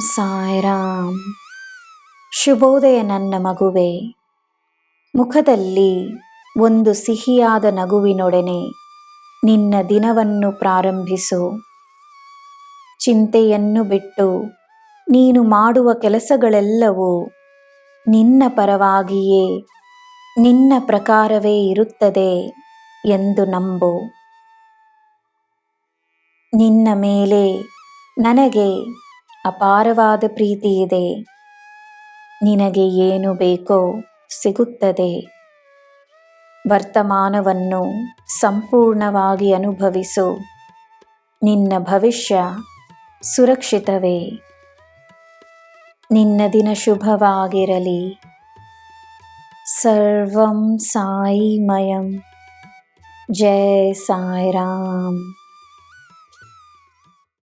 ಸಾಯ್ರಾಮ್. ಶುಭೋದಯ ನನ್ನ ಮಗುವೆ, ಮುಖದಲ್ಲಿ ಒಂದು ಸಿಹಿಯಾದ ನಗುವಿನೊಡನೆ ನಿನ್ನ ದಿನವನ್ನು ಪ್ರಾರಂಭಿಸು. ಚಿಂತೆಯನ್ನು ಬಿಟ್ಟು ನೀನು ಮಾಡುವ ಕೆಲಸಗಳೆಲ್ಲವೂ ನಿನ್ನ ಪರವಾಗಿಯೇ, ನಿನ್ನ ಪ್ರಕಾರವೇ ಇರುತ್ತದೆ ಎಂದು ನಂಬು. ನಿನ್ನ ಮೇಲೆ ನನಗೆ ಅಪಾರವಾದ ಪ್ರೀತಿಯಿದೆ ನಿನಗೆ ಏನು ಬೇಕೋ ಸಿಗುತ್ತದೆ. ವರ್ತಮಾನವನ್ನು ಸಂಪೂರ್ಣವಾಗಿ ಅನುಭವಿಸು. ನಿನ್ನ ಭವಿಷ್ಯ ಸುರಕ್ಷಿತವೇ. ನಿನ್ನ ದಿನ ಶುಭವಾಗಿರಲಿ. ಸರ್ವಂ ಸಾಯಿಮಯಂ. ಜಯ ಸಾಯಿರಾಮ್.